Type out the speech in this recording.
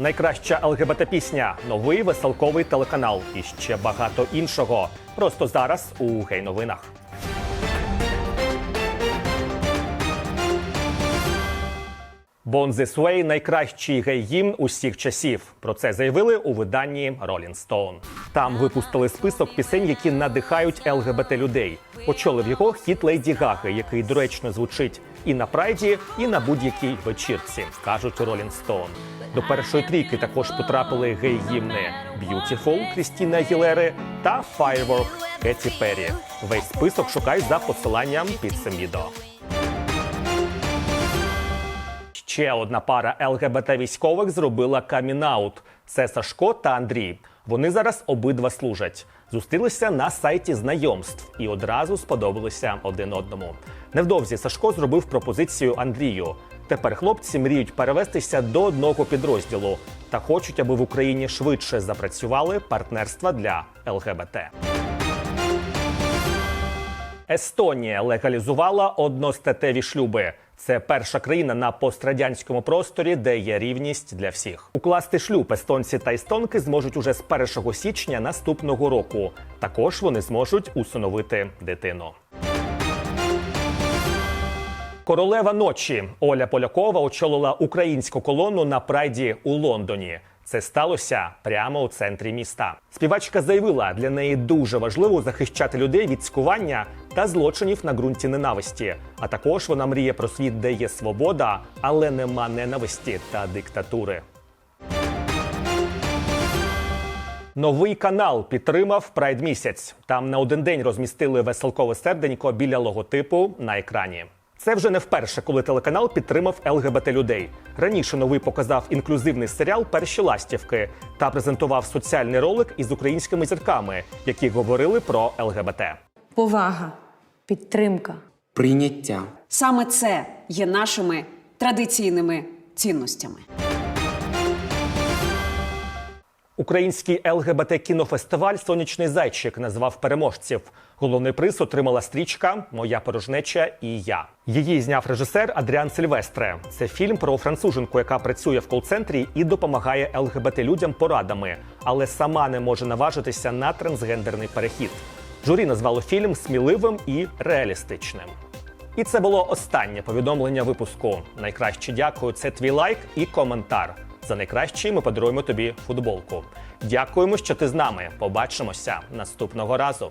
найкраща ЛГБТ пісня, новий веселковий телеканал і ще багато іншого. Просто зараз у гей новинах. Way – найкращий гей-гімн усіх часів. Про це заявили у виданні Rolling Stone. Там випустили список пісень, які надихають ЛГБТ людей. Очолив його хіт Лейді Гаги, який доречно звучить і на прайді, і на будь-якій вечірці, кажуть Rolling Stone. До першої трійки також потрапили гей-гімни Beautiful Крістіна Агілери та Firework Кеті Перрі. Весь список шукай за посиланням під цим відео. Ще одна пара ЛГБТ військових зробила камінаут. Це Сашко та Андрій. Вони зараз обидва служать. Зустрілися на сайті знайомств і одразу сподобалися один одному. Невдовзі Сашко зробив пропозицію Андрію. Тепер хлопці мріють перевестися до одного підрозділу та хочуть, аби в Україні швидше запрацювали партнерства для ЛГБТ. Естонія легалізувала одностатеві шлюби. Це перша країна на пострадянському просторі, де є рівність для всіх. Укласти шлюб естонці та естонки зможуть уже з 1 січня наступного року. Також вони зможуть усиновити дитину. Королева ночі Оля Полякова очолила українську колону на прайді у Лондоні. Це сталося прямо у центрі міста. Співачка заявила, для неї дуже важливо захищати людей від цькування та злочинів на ґрунті ненависті. А також вона мріє про світ, де є свобода, але нема ненависті та диктатури. Новий канал підтримав Прайд місяць. Там на один день розмістили веселкове серденько біля логотипу на екрані. Це вже не вперше, коли телеканал підтримав ЛГБТ людей. Раніше новий показав інклюзивний серіал Перші ластівки та презентував соціальний ролик із українськими зірками, які говорили про ЛГБТ. Повага, підтримка. прийняття. Саме це є нашими традиційними цінностями. Український ЛГБТ кінофестиваль Сонячний зайчик назвав переможців. Головний приз отримала стрічка Моя порожнеча і я. Її зняв режисер Адріан Сильвестре. Це фільм про француженку, яка працює в кол-центрі і допомагає ЛГБТ людям порадами, але сама не може наважитися на трансгендерний перехід. Журі назвало фільм сміливим і реалістичним. І це було останнє повідомлення випуску. Найкраще дякую. Це твій лайк і коментар. За найкращий ми подаруємо тобі футболку. Дякуємо, що ти з нами. Побачимося наступного разу.